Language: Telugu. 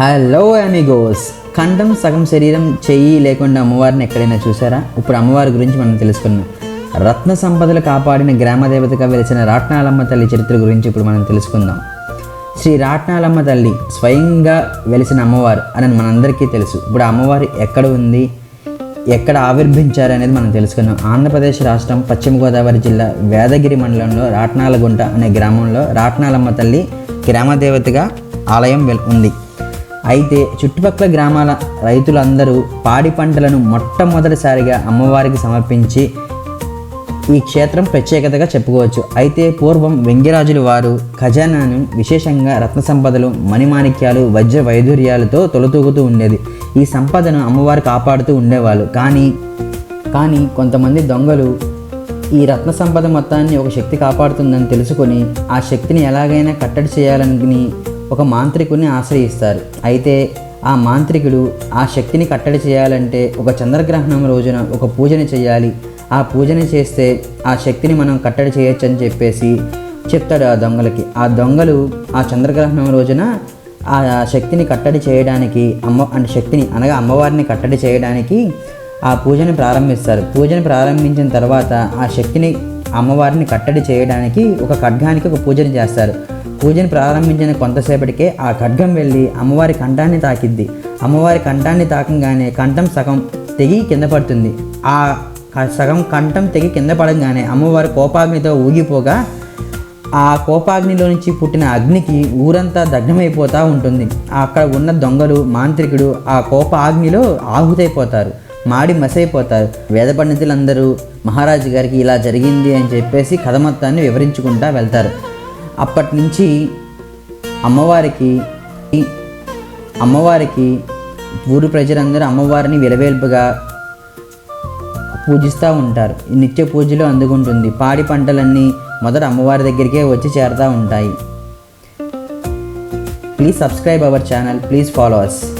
హలో అమిగోస్ కంఠం సగం శరీరం చెయ్యి లేకుండా అమ్మవారిని ఎక్కడైనా చూసారా ఇప్పుడు అమ్మవారి గురించి మనం తెలుసుకున్నాం రత్న సంపదలు కాపాడిన గ్రామదేవతగా వెలిసిన రాట్నాలమ్మ తల్లి చరిత్ర గురించి ఇప్పుడు మనం తెలుసుకుందాం. శ్రీ రాట్నాలమ్మ తల్లి స్వయంగా వెలిసిన అమ్మవారు అని మనందరికీ తెలుసు. ఇప్పుడు అమ్మవారు ఎక్కడ ఉంది? ఎక్కడ ఆవిర్భించారు అనేది మనం తెలుసుకుందాం. ఆంధ్రప్రదేశ్ రాష్ట్రం పశ్చిమ గోదావరి జిల్లా వేదగిరి మండలంలో రాట్నాలగుంట అనే గ్రామంలో రాట్నాలమ్మ తల్లి గ్రామదేవతగా ఆలయం వెల్- ఉంది. అయితే చుట్టుపక్కల గ్రామాల రైతులందరూ పాడి పంటలను మొట్టమొదటిసారిగా అమ్మవారికి సమర్పించి ఈ క్షేత్రం ప్రత్యేకతగా చెప్పుకోవచ్చు. అయితే పూర్వం వెంగిరాజులు వారు ఖజానాను విశేషంగా రత్న సంపదలు మణిమాణిక్యాలు వజ్ర వైధుర్యాలతో తొలతూగుతూ ఉండేది. ఈ సంపదను అమ్మవారు కాపాడుతూ ఉండేవాళ్ళు. కానీ కానీ కొంతమంది దొంగలు ఈ రత్న సంపద మొత్తాన్ని ఒక శక్తి కాపాడుతుందని తెలుసుకొని ఆ శక్తిని ఎలాగైనా కట్టడి చేయాలని ఒక మాంత్రికుని ఆశ్రయిస్తారు. అయితే ఆ మాంత్రికుడు ఆ శక్తిని కట్టడి చేయాలంటే ఒక చంద్రగ్రహణం రోజున ఒక పూజని చేయాలి. ఆ పూజని చేస్తే ఆ శక్తిని మనం కట్టడి చేయొచ్చు అని చెప్పేసి చెప్తాడు ఆ దొంగలకి. ఆ దొంగలు ఆ చంద్రగ్రహణం రోజున ఆ శక్తిని కట్టడి చేయడానికి అమ్మ అంటే శక్తిని అనగా అమ్మవారిని కట్టడి చేయడానికి ఆ పూజని ప్రారంభిస్తారు. పూజని ప్రారంభించిన తర్వాత ఆ శక్తిని అమ్మవారిని కట్టడి చేయడానికి ఒక ఖడ్గానికి ఒక పూజని చేస్తారు. పూజను ప్రారంభించిన కొంతసేపటికే ఆ ఖడ్గం వెళ్ళి అమ్మవారి కంఠాన్ని తాకిద్ది. అమ్మవారి కంఠాన్ని తాకంగానే కంఠం సగం తెగి కింద పడుతుంది. ఆ సగం కంఠం తెగి కింద పడంగానే అమ్మవారి కోపాగ్నితో ఊగిపోగా ఆ కోపాగ్నిలో నుంచి పుట్టిన అగ్నికి ఊరంతా దగ్నమైపోతూ ఉంటుంది. అక్కడ ఉన్న దొంగలు మాంత్రికుడు ఆ కోప అగ్నిలో ఆహుతైపోతారు మాడి మసైపోతారు. వేద పండితులందరూ మహారాజు గారికి ఇలా జరిగింది అని చెప్పేసి కథ మొత్తాన్ని వివరించుకుంటా వెళ్తారు. అప్పటి నుంచి అమ్మవారికి అమ్మవారికి ఊరు ప్రజలందరూ అమ్మవారిని విలవేల్పుగా పూజిస్తూ ఉంటారు. ఈ నిత్య పూజలు అందుకుంటుంది. పాడి పంటలన్నీ మొదట అమ్మవారి దగ్గరికే వచ్చి చేరుతూ ఉంటాయి. Please subscribe our channel please follow us